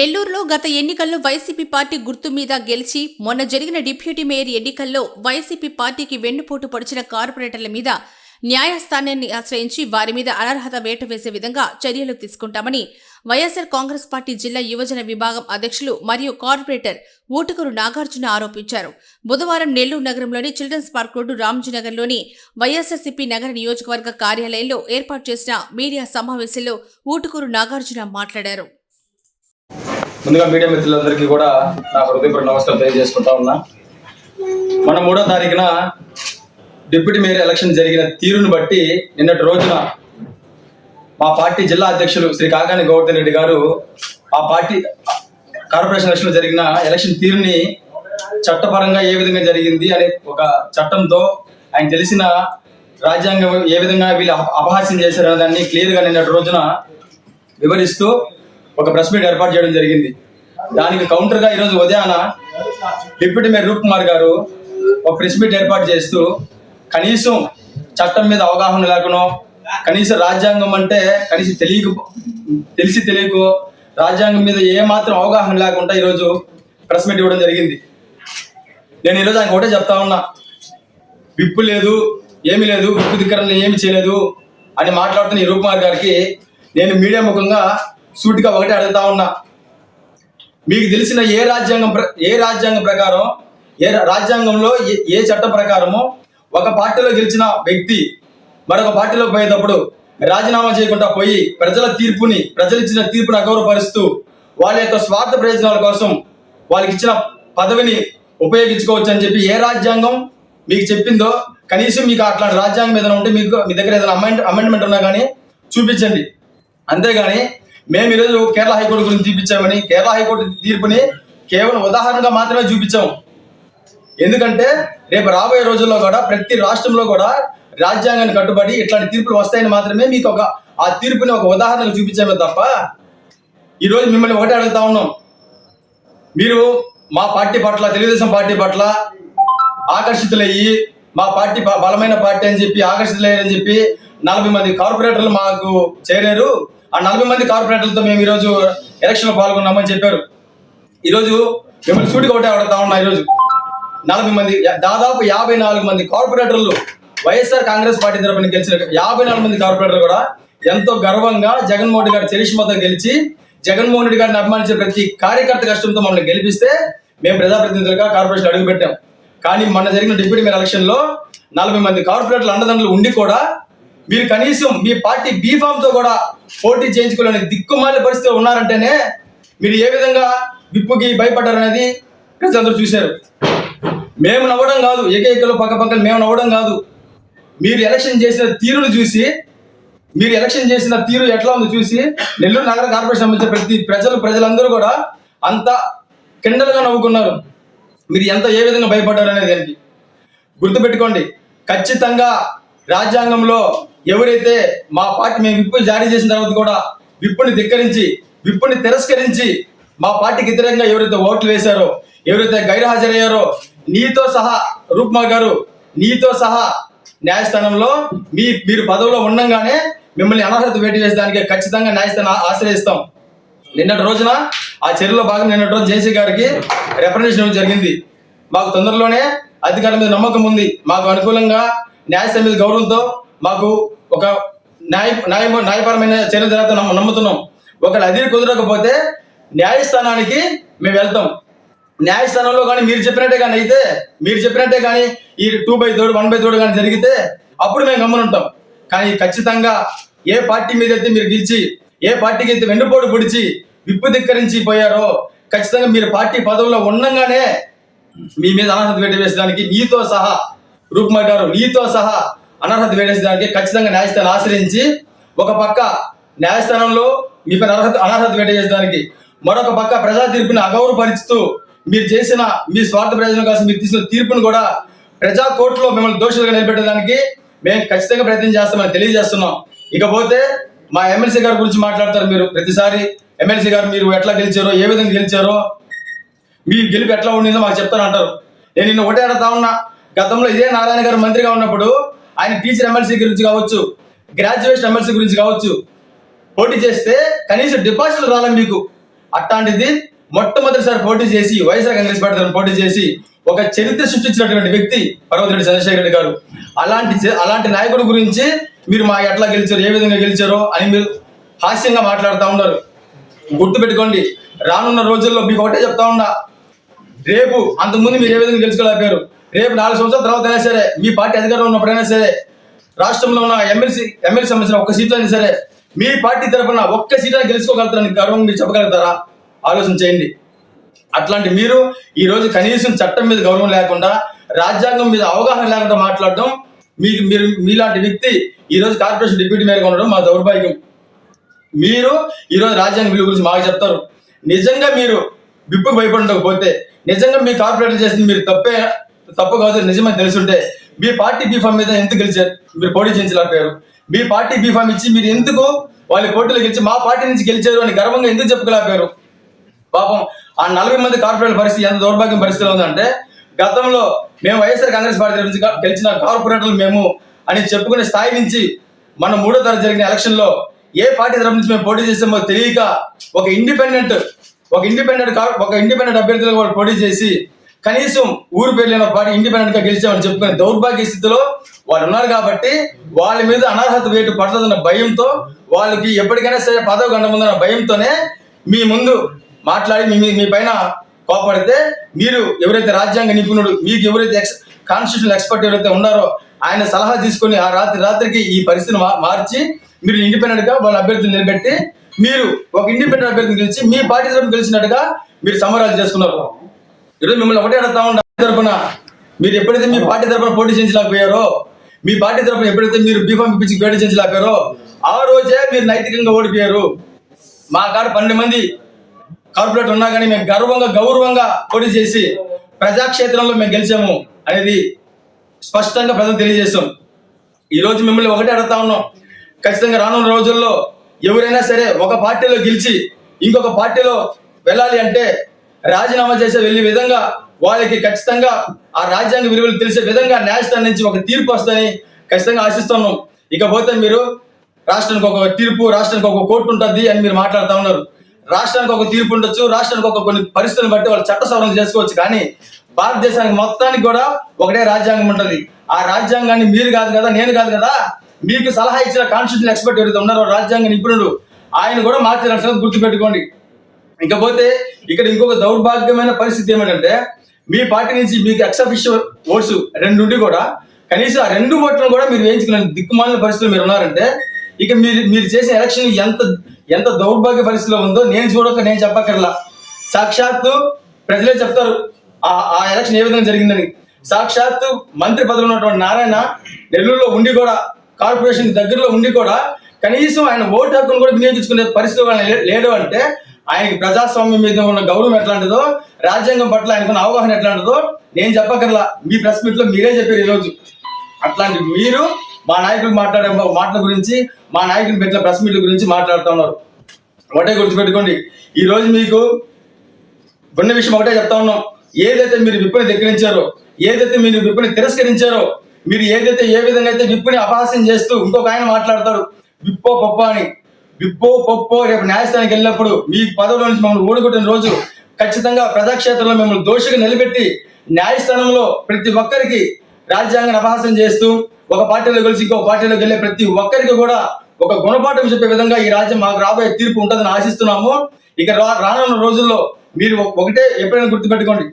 నెల్లూరులో గత ఎన్నికల్లో వైసీపీ పార్టీ గుర్తు మీద గెలిచి మొన్న జరిగిన డిప్యూటీ మేయర్ ఎన్నికల్లో వైసీపీ పార్టీకి వెన్నుపోటు పొడిచిన కార్పొరేటర్ల మీద న్యాయస్థానాన్ని ఆశ్రయించి వారి మీద అనర్హత వేట వేసే విధంగా చర్యలు తీసుకుంటామని వైఎస్సార్ కాంగ్రెస్ పార్టీ జిల్లా యువజన విభాగం అధ్యక్షులు మరియు కార్పొరేటర్ ఊటుకూరు నాగార్జున ఆరోపించారు. బుధవారం నెల్లూరు నగరంలోని చిల్డ్రన్స్ పార్క్ రోడ్డు రామ్జీనగర్లోని వైఎస్ఆర్సీపీ నగర నియోజకవర్గ కార్యాలయంలో ఏర్పాటు చేసిన మీడియా సమావేశంలో ఊటుకూరు నాగార్జున మాట్లాడారు. ముందుగా మీడియా మిత్రులందరికీ కూడా నా హృదయపూర్వక నమస్కారం తెలియజేసుకుంటా ఉన్నా. మన మూడో తారీఖున డిప్యూటీ మేయర్ ఎలక్షన్ జరిగిన తీరును బట్టి నిన్నటి రోజున మా పార్టీ జిల్లా అధ్యక్షులు శ్రీ కాకాని గౌతమ్ రెడ్డి గారు ఆ పార్టీ కార్పొరేషన్ ఎలక్షన్ జరిగిన ఎలక్షన్ తీరుని చట్టపరంగా ఏ విధంగా జరిగింది అనే ఒక చట్టంతో ఆయన తెలిసిన రాజ్యాంగం ఏ విధంగా వీళ్ళు అపహాస్యం చేశారనే దాన్ని క్లియర్గా నిన్నటి రోజున వివరిస్తూ ఒక ప్రెస్ మీట్ ఏర్పాటు చేయడం జరిగింది. దానికి కౌంటర్గా ఈరోజు ఉదయాన డిప్యూటీ మేయర్ రూప్ కుమార్ గారు ఒక ప్రెస్ మీట్ ఏర్పాటు చేస్తూ కనీసం చట్టం మీద అవగాహన లేకనో కనీసం రాజ్యాంగం అంటే కనీసం తెలియక తెలిసి తెలియకో రాజ్యాంగం మీద ఏ మాత్రం అవగాహన లేకుండా ఈరోజు ప్రెస్ మీట్ ఇవ్వడం జరిగింది. నేను ఈరోజు ఆయన ఒకటే చెప్తా ఉన్నా. విప్పు లేదు ఏమీ లేదు విప్పు ధిక్కరణ ఏమి చేయలేదు అని మాట్లాడుతున్న ఈ రూపుమార్ గారికి నేను మీడియా ముఖంగా సూటిగా ఒకటే అడుగుతా ఉన్నా. మీకు తెలిసిన ఏ రాజ్యాంగం ప్ర- ఏ రాజ్యాంగం ప్రకారం ఏ రా- రాజ్యాంగంలో ఏ ఏ చట్టం ప్రకారము ఒక పార్టీలో గెలిచిన వ్యక్తి మరొక పార్టీలోకి పోయేటప్పుడు రాజీనామా చేయకుండా పోయి ప్రజల తీర్పుని ప్రజలు ఇచ్చిన తీర్పుని అగౌరవపరుస్తూ వాళ్ళ యొక్క స్వార్థ ప్రయోజనాల కోసం వాళ్ళకి ఇచ్చిన పదవిని ఉపయోగించుకోవచ్చు అని చెప్పి ఏ రాజ్యాంగం మీకు చెప్పిందో కనీసం మీకు అట్లాంటి రాజ్యాంగం ఏదైనా ఉంటే మీకు మీ దగ్గర ఏదైనా అమెండ్ అమెండ్మెంట్ ఉన్నా కానీ చూపించండి. అంతేగాని మేము ఈరోజు కేరళ హైకోర్టు గురించి చూపించామని కేరళ హైకోర్టు తీర్పుని కేవలం ఉదాహరణగా మాత్రమే చూపించాము ఎందుకంటే రేపు రాబోయే రోజుల్లో కూడా ప్రతి రాష్ట్రంలో కూడా రాజ్యాంగాన్ని కట్టుబడి ఇట్లాంటి తీర్పులు వస్తాయని మాత్రమే మీకు ఒక ఆ తీర్పుని ఒక ఉదాహరణకు చూపించామే తప్ప ఈరోజు మిమ్మల్ని ఒకటే అడుగుతా ఉన్నాం. మీరు మా పార్టీ పట్ల తెలుగుదేశం పార్టీ పట్ల ఆకర్షితులయ్యి మా పార్టీ బలమైన పార్టీ అని చెప్పి ఆకర్షితులయ్యారని చెప్పి నలభై మంది కార్పొరేటర్లు మాకు చేరారు. ఆ నలభై మంది కార్పొరేటర్లతో మేము ఈరోజు ఎలక్షన్లో పాల్గొన్నామని చెప్పారు. ఈరోజు మిమ్మల్ని సూటిగా ఒకటే అడుగుతా ఉన్నా ఈరోజు. నలభై మంది దాదాపు యాభై నాలుగు మంది కార్పొరేటర్లు వైఎస్ఆర్ కాంగ్రెస్ పార్టీ తరపున గెలిచిన యాభై నాలుగు మంది కార్పొరేటర్లు కూడా ఎంతో గర్వంగా జగన్మోహన్ రెడ్డి గారి చరిష్మతో గెలిచి జగన్మోహన్ రెడ్డి గారిని అభిమానించే ప్రతి కార్యకర్త కష్టంతో మమ్మల్ని గెలిపిస్తే మేము ప్రజాప్రతినిధులుగా కార్పొరేషన్ అడుగుపెట్టాం. కానీ మొన్న జరిగిన డిప్యూటీ మేయర్ ఎలక్షన్లో నలభై మంది కార్పొరేటర్లు అండదండలు ఉండి కూడా మీరు కనీసం మీ పార్టీ బీఫామ్తో కూడా పోటీ చేయించుకోలేని దిక్కుమాలి పరిస్థితిలో ఉన్నారంటేనే మీరు ఏ విధంగా విప్పుకి భయపడ్డారనేది ప్రజలందరూ చూశారు. మేము నవ్వడం కాదు ఏకైకలో పక్క పక్కన మేము నవ్వడం కాదు. మీరు ఎలక్షన్ చేసిన తీరును చూసి మీరు ఎలక్షన్ చేసిన తీరు ఎట్లా ఉందో చూసి నెల్లూరు నగర కార్పొరేషన్ సంబంధించిన ప్రతి ప్రజలు ప్రజలందరూ కూడా అంత కిండలుగా నవ్వుకున్నారు. మీరు ఎంత ఏ విధంగా భయపడ్డారు అనేది దానికి గుర్తుపెట్టుకోండి. ఖచ్చితంగా రాజ్యాంగంలో ఎవరైతే మా పార్టీ మేము విప్పు జారీ చేసిన తర్వాత కూడా విప్పుని ధిక్కరించి విప్పుని తిరస్కరించి మా పార్టీకి వ్యతిరేకంగా ఎవరైతే ఓట్లు వేశారో ఎవరైతే గైర్హాజరయ్యారో నీతో సహా రూప్మా గారు నీతో సహా న్యాయస్థానంలో మీ మీరు పదవిలో ఉండంగానే మిమ్మల్ని అనర్హత వేటు చేసేదానికి ఖచ్చితంగా న్యాయస్థానం ఆశ్రయిస్తాం. నిన్నటి రోజున ఆ చర్యలో భాగం నిన్నటి రోజు జేసీ గారికి రిప్రజెంటేషన్ జరిగింది. మాకు తొందరలోనే అధికారుల మీద నమ్మకం ఉంది. మాకు అనుకూలంగా న్యాయ సమితి గౌరవంతో మాకు ఒక న్యాయ న్యాయ న్యాయపరమైన చర్యలు జరుగుతా నమ్మ నమ్ముతున్నాం. ఒకవేళ అది కుదరకపోతే న్యాయస్థానానికి మేము వెళ్తాం. న్యాయస్థానంలో కానీ మీరు చెప్పినట్టే కానీ అయితే మీరు చెప్పినట్టే కానీ ఈ టూ బై తోడు వన్ బై తోడు కానీ జరిగితే అప్పుడు మేము గమనుంటాం కానీ ఖచ్చితంగా ఏ పార్టీ మీద అయితే మీరు గెలిచి ఏ పార్టీకి అయితే వెన్నుపోటు పొడిచి విప్పు ధిక్కరించి పోయారో ఖచ్చితంగా మీరు పార్టీ పదవుల్లో ఉండంగానే మీ మీద అనర్హత వేట వేసడానికి నీతో సహా రూప్మా గారు నీతో సహా అనర్హత వేటేసడానికి ఖచ్చితంగా న్యాయస్థానం ఆశ్రయించి ఒక పక్క న్యాయస్థానంలో మీ పైన అర్హత అనర్హత వేట మరొక పక్క ప్రజా తీర్పుని అగౌరవపరుచుతూ మీరు చేసిన మీ స్వార్థ ప్రయోజనం కోసం మీరు తీసిన తీర్పును కూడా ప్రజా కోర్టులో మిమ్మల్ని దోషులుగా నిలబెట్టడానికి మేము ఖచ్చితంగా ప్రయత్నం చేస్తామని తెలియజేస్తున్నాం. ఇకపోతే మా ఎమ్మెల్సీ గారి గురించి మాట్లాడతారు మీరు ప్రతిసారి. ఎమ్మెల్సీ గారు మీరు ఎట్లా గెలిచారో ఏ విధంగా గెలిచారో మీ గెలుపు ఎట్లా ఉండిందో మాకు చెప్తాను అంటారు నేను నిన్న ఒకటే అడుగుతా ఉన్నా. గతంలో ఇదే నారాయణ గారు మంత్రిగా ఉన్నప్పుడు ఆయన టీచర్ ఎమ్మెల్సీ గురించి కావచ్చు గ్రాడ్యుయేషన్ ఎమ్మెల్సీ గురించి కావచ్చు పోటీ చేస్తే కనీసం డిపాజిట్లు రాలే మీకు. అట్లాంటిది మొట్టమొదటిసారి పోటీ చేసి వైఎస్ఆర్ కాంగ్రెస్ పార్టీ తరఫున పోటీ చేసి ఒక చరిత్ర సృష్టించినటువంటి వ్యక్తి పర్వతిరెడ్డి చంద్రశేఖర్ రెడ్డి గారు. అలాంటి అలాంటి నాయకుడి గురించి మీరు మా ఎట్లా గెలిచారు ఏ విధంగా గెలిచారో అని మీరు హాస్యంగా మాట్లాడుతూ ఉన్నారు. గుర్తుపెట్టుకోండి రానున్న రోజుల్లో మీకు ఒకటే చెప్తా ఉన్నా రేపు అంతకుముందు మీరు ఏ విధంగా గెలుచుకోలేకపోయారు? రేపు నాలుగు సంవత్సరాల తర్వాత అయినా సరే మీ పార్టీ అధికారంలో ఉన్నప్పుడైనా సరే రాష్ట్రంలో ఉన్న ఎమ్మెల్సీ ఎమ్మెల్సీ సంబంధించిన ఒక్క సీట్లో అయినా సరే మీ పార్టీ తరఫున ఒక్క సీట్ గెలుచుకోగలుగుతారని గర్వం మీరు చెప్పగలుగుతారా? ఆలోచన చేయండి. అట్లాంటి మీరు ఈ రోజు కనీసం చట్టం మీద గౌరవం లేకుండా రాజ్యాంగం మీద అవగాహన లేకుండా మాట్లాడడం మీకు మీరు మీలాంటి వ్యక్తి ఈ రోజు కార్పొరేషన్ డిప్యూటీ మేయర్గా ఉండడం మా దౌర్భాగ్యం. మీరు ఈరోజు రాజ్యాంగ విలువ గురించి మాకు చెప్తారు. నిజంగా మీరు విప్పు భయపడకపోతే నిజంగా మీ కార్పొరేటర్ చేసింది మీరు తప్పే తప్పు కాదు నిజమని తెలుసుంటే. మీ పార్టీ బీఫామ్ మీద ఎందుకు గెలిచారు? మీరు పోటీ చేయించలేకపోయారు. మీ పార్టీ బీఫామ్ ఇచ్చి మీరు ఎందుకు వాళ్ళ పోటీలో గెలిచి మా పార్టీ నుంచి గెలిచారు అని గర్వంగా ఎందుకు చెప్పుకోలేకపోయారు? పాపం ఆ నలభై మంది కార్పొరేట్ పరిస్థితి ఎంత దౌర్భాగ్యం పరిస్థితిలో ఉందంటే గతంలో మేము వైఎస్ఆర్ కాంగ్రెస్ పార్టీ నుంచి గెలిచిన కార్పొరేటర్లు మేము అని చెప్పుకునే స్థాయి నుంచి మన మూడో తరగతి జరిగిన ఎలక్షన్లో ఏ పార్టీ తరఫు నుంచి మేము పోటీ చేసామో తెలియక ఒక ఇండిపెండెంట్ ఒక ఇండిపెండెంట్ ఒక ఇండిపెండెంట్ అభ్యర్థులకు వాళ్ళు పోటీ చేసి కనీసం ఊరు పేర్లైన పార్టీ ఇండిపెండెంట్గా గెలిచామని చెప్పుకునే దౌర్భాగ్య స్థితిలో వాళ్ళు ఉన్నారు కాబట్టి వాళ్ళ మీద అనర్హత వేటు పడుతుందన్న భయంతో వాళ్ళకి ఎప్పటికైనా సరే పదవి గండముందన్న భయంతోనే మీ ముందు మాట్లాడి మీ మీ పైన కోపడితే మీరు ఎవరైతే రాజ్యాంగ నిపుణుడు మీకు ఎవరైతే ఎక్స్ కాన్స్టిట్యూషన్ ఎక్స్పర్ట్ ఎవరైతే ఉన్నారో ఆయన సలహా తీసుకొని ఆ రాత్రి రాత్రికి ఈ పరిస్థితిని మార్చి మీరు ఇండిపెండెంట్గా వాళ్ళ అభ్యర్థులు నిలబెట్టి మీరు ఒక ఇండిపెండెంట్ అభ్యర్థిని గెలిచి మీ పార్టీ తరఫున గెలిచినట్టుగా మీరు సమరాలు చేసుకున్నారు. ఈరోజు మిమ్మల్ని ఒకటే అడుగుతా ఉండ తరపున. మీరు ఎప్పుడైతే మీ పార్టీ తరపున పోటీ చేయించలేకపోయారో మీ పార్టీ తరపున ఎప్పుడైతే మీరు బీఫామ్ ఇప్పించి పోటీ చేయించలేకపోయారో ఆ రోజే మీరు నైతికంగా ఓడిపోయారు. మా కాడ పన్నెండు మంది కార్పొరేట్ ఉన్నా కానీ మేము గర్వంగా గౌరవంగా పోటీ చేసి ప్రజాక్షేత్రంలో మేము గెలిచాము అనేది స్పష్టంగా ప్రజలు తెలియజేస్తాం. ఈరోజు మిమ్మల్ని ఒకటే అడుగుతా ఉన్నాం. ఖచ్చితంగా రానున్న రోజుల్లో ఎవరైనా సరే ఒక పార్టీలో గెలిచి ఇంకొక పార్టీలో వెళ్ళాలి అంటే రాజీనామా చేసే వెళ్ళే విధంగా వాళ్ళకి ఖచ్చితంగా ఆ రాజ్యాంగ విలువలు తెలిసే విధంగా న్యాయస్థానం నుంచి ఒక తీర్పు వస్తుందని ఖచ్చితంగా ఆశిస్తున్నాం. ఇకపోతే మీరు రాష్ట్రానికి ఒక తీర్పు రాష్ట్రానికి ఒక కోర్టు ఉంటుంది అని మీరు మాట్లాడుతూ ఉన్నారు. రాష్ట్రానికి ఒక తీర్పు ఉండొచ్చు రాష్ట్రానికి ఒక కొన్ని పరిస్థితులను బట్టి వాళ్ళు చట్ట సవరణ చేసుకోవచ్చు. కానీ భారతదేశానికి మొత్తానికి కూడా ఒకటే రాజ్యాంగం ఉంటుంది. ఆ రాజ్యాంగాన్ని మీరు కాదు కదా నేను కాదు కదా మీకు సలహా ఇచ్చిన కాన్స్టిట్యూషన్ ఎక్స్పర్ట్ ఎవరైతే ఉన్నారో రాజ్యాంగ నిపుణుడు ఆయన కూడా మార్చిన గుర్తుపెట్టుకోండి. ఇకపోతే ఇక్కడ ఇంకొక దౌర్భాగ్యమైన పరిస్థితి ఏమిటంటే మీ పార్టీ నుంచి మీకు ఎక్సఫిషియల్ ఓట్స్ రెండు ఉండి కూడా కనీసం ఆ రెండు ఓట్లను కూడా మీరు వేయించుకునే దిక్కుమాలిన పరిస్థితులు మీరు ఉన్నారంటే ఇక మీరు మీరు చేసిన ఎలక్షన్ ఎంత ఎంత దౌర్భాగ్య పరిస్థితిలో ఉందో నేను చూడక నేను చెప్పక్కర్లా. సాక్షాత్తు ప్రజలే చెప్తారు ఆ ఆ ఎలక్షన్ ఏ విధంగా జరిగిందని. సాక్షాత్తు మంత్రి పదవి ఉన్నటువంటి నారాయణ నెల్లూరులో ఉండి కూడా కార్పొరేషన్ దగ్గరలో ఉండి కూడా కనీసం ఆయన ఓటు హక్కును కూడా వినియోగించుకునే పరిస్థితి లేడు అంటే ఆయనకి ప్రజాస్వామ్యం మీద ఉన్న గౌరవం ఎట్లాంటిదో రాజ్యాంగం పట్ల ఆయనకున్న అవగాహన ఎట్లాంటిదో నేను చెప్పకర్లా మీ ప్రెస్ మీట్లో మీరే చెప్పారు ఈరోజు. అట్లాంటి మీరు మా నాయకులు మాట్లాడే మాటల గురించి మా నాయకులు పెట్టిన ప్రెస్ మీట్ల గురించి మాట్లాడుతూ ఉన్నారు. ఒకటే గుర్తుపెట్టుకోండి. ఈరోజు మీకు ఉన్న విషయం ఒకటే చెప్తా ఉన్నాం. ఏదైతే మీరు విప్పుని ధిక్కరించారో ఏదైతే మీరు విప్పుని తిరస్కరించారో మీరు ఏదైతే ఏ విధంగా అయితే విప్పుని అపహాస్యం చేస్తూ ఇంకొక ఆయన మాట్లాడతాడు విప్పో పప్ప అని. విప్పో పొప్పో రేపు న్యాయస్థానానికి వెళ్ళినప్పుడు మీ పదవిలో నుంచి మమ్మల్ని ఓడిగొట్టిన రోజు ఖచ్చితంగా ప్రజాక్షేత్రంలో మిమ్మల్ని దోషిగా నిలబెట్టి న్యాయస్థానంలో ప్రతి ఒక్కరికి రాజ్యాంగ అపహాస్యం చేస్తూ ఒక పార్టీలో కలిసి ఇంకో పార్టీలోకి వెళ్ళే ప్రతి ఒక్కరికి కూడా ఒక గుణపాఠం చెప్పే విధంగా ఈ రాజ్యం మాకు రాబోయే తీర్పు ఉంటుందని ఆశిస్తున్నాము. ఇక రా రానున్న రోజుల్లో మీరు ఒకటే ఎప్పుడైనా గుర్తుపెట్టుకోండి.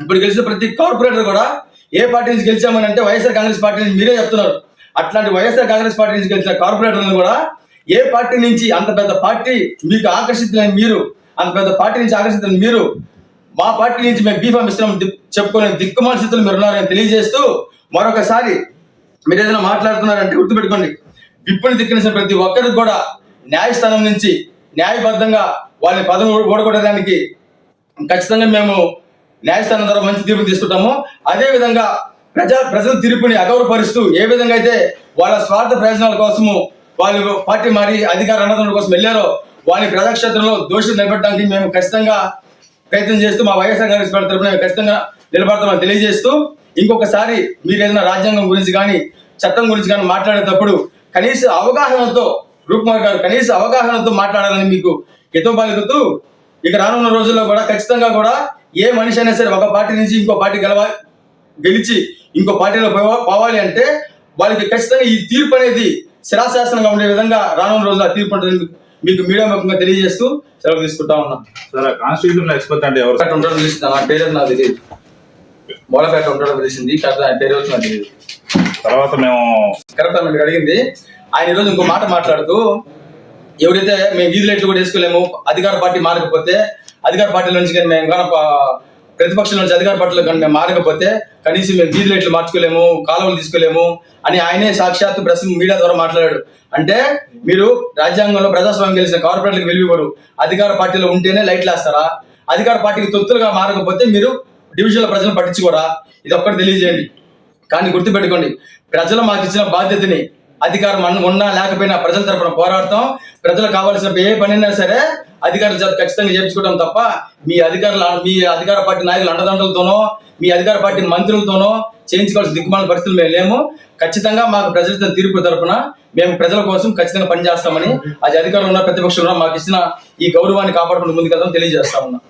ఇప్పుడు గెలిచిన ప్రతి కార్పొరేటర్ కూడా ఏ పార్టీ నుంచి గెలిచామని అంటే వైఎస్ఆర్ కాంగ్రెస్ పార్టీ నుంచి మీరే చెప్తున్నారు. అట్లాంటి వైఎస్ఆర్ కాంగ్రెస్ పార్టీ నుంచి గెలిచిన కార్పొరేటర్లను కూడా ఏ పార్టీ నుంచి అంత పెద్ద పార్టీ మీకు ఆకర్షితులైన మీరు అంత పెద్ద పార్టీ నుంచి ఆకర్షితులైన మీరు మా పార్టీ నుంచి మేము బీఫామ్ ఇస్తున్నాం దిక్- చెప్పుకునే దిక్కుమాల స్థితులు మీరు ఉన్నారని తెలియజేస్తూ మరొకసారి మీరు ఏదైనా మాట్లాడుతున్నారంటే గుర్తుపెట్టుకోండి. విప్పుని దిక్కిన ప్రతి ఒక్కరికి కూడా న్యాయస్థానం నుంచి న్యాయబద్ధంగా వాళ్ళని పదం ఓడగొట్టడానికి ఖచ్చితంగా మేము న్యాయస్థానం ద్వారా మంచి తీర్పు తీసుకుంటాము. అదే విధంగా ప్రజా ప్రజల తీర్పుని అగౌరవపరుస్తూ ఏ విధంగా అయితే వాళ్ళ స్వార్థ ప్రయోజనాల కోసము వాళ్ళు పార్టీ మారి అధికార అన్నదమ్ముల కోసం వెళ్ళారో వాళ్ళ ప్రజాక్షేత్రంలో దోషులు నిలబెట్టడానికి మేము ఖచ్చితంగా ప్రయత్నం చేస్తూ మా వైఎస్ఆర్ కాంగ్రెస్ పార్టీ తరఫున మేము ఖచ్చితంగా నిలబడతామని తెలియజేస్తూ ఇంకొకసారి మీరు ఏదైనా రాజ్యాంగం గురించి కానీ చట్టం గురించి కానీ మాట్లాడేటప్పుడు కనీస అవగాహనతో రూప్కుమార్ గారు కనీస అవగాహనతో మాట్లాడాలని మీకు హితోపాలుకుతూ ఇక రానున్న రోజుల్లో కూడా ఖచ్చితంగా కూడా ఏ మనిషి అయినా సరే ఒక పార్టీ నుంచి ఇంకో పార్టీ గెలవ గెలిచి ఇంకో పార్టీలో పోవాలి అంటే వాళ్ళకి ఖచ్చితంగా ఈ తీర్పు అనేది శిరాశాసనంగా ఉండే విధంగా రానున్న రోజుల్లో ఆ తీర్పు మీకు మీడియా ముఖంగా తెలియజేస్తూ సెలవు తీసుకుంటా ఉన్నా. సార్ కాన్స్టిట్యూషన్ ఎక్స్పర్ట్ అంటే ఎవరు? ఉండడం తెలిసింది. నా పేరు నాకు తెలియదు. మూలపేట ఉండడం తెలిసింది. కాకపోతే ఆయన పేరు నాకు తెలియదు. తర్వాత మేము కరెక్ట్ మీరు అడిగింది. ఆయన ఈరోజు ఇంకో మాట మాట్లాడుతూ ఎవరైతే మేము వీధి లైట్లు కూడా వేసుకోలేము అధికార పార్టీ మారకపోతే అధికార పార్టీ నుంచి కానీ మేము కానీ ప్రతిపక్షంలో అధికార పట్ల కానీ మేము మారకపోతే కనీసం మేము వీధి లైట్లు మార్చుకోలేము కాలువలు తీసుకోలేము అని ఆయనే సాక్షాత్తు ప్రెస్ మీడియా ద్వారా మాట్లాడాడు. అంటే మీరు రాజ్యాంగంలో ప్రజాస్వామ్యం గెలిచిన కార్పొరేట్లకు వెలివివ్వరు అధికార పార్టీలో ఉంటేనే లైట్లు వేస్తారా? అధికార పార్టీకి తొత్తులుగా మారకపోతే మీరు డివిజన్ల ప్రజలను పట్టించుకోరా? ఇది ఒక్కటి తెలియజేయండి. కానీ గుర్తుపెట్టుకోండి ప్రజలు మాకు ఇచ్చిన బాధ్యతని అధికారం ఉన్నా లేకపోయినా ప్రజల తరఫున పోరాడతాం. ప్రజలకు కావాల్సిన ఏ పనైనా సరే అధికారుల చేత ఖచ్చితంగా చేయించుకోవడం తప్ప మీ అధికారుల మీ అధికార పార్టీ నాయకుల అండదండలతోనో మీ అధికార పార్టీ మంత్రులతోనో చేయించుకోవాల్సిన దిక్కుమాల పరిస్థితులు మేము లేము. ఖచ్చితంగా మాకు ప్రజలతో తీర్పు తరపున మేము ప్రజల కోసం ఖచ్చితంగా పనిచేస్తామని అది అధికారులు ఉన్న ప్రతిపక్షంలో మాకు ఇచ్చిన ఈ గౌరవాన్ని కాపాడుకుని ముందుకెళ్తాం తెలియజేస్తా ఉన్నాం.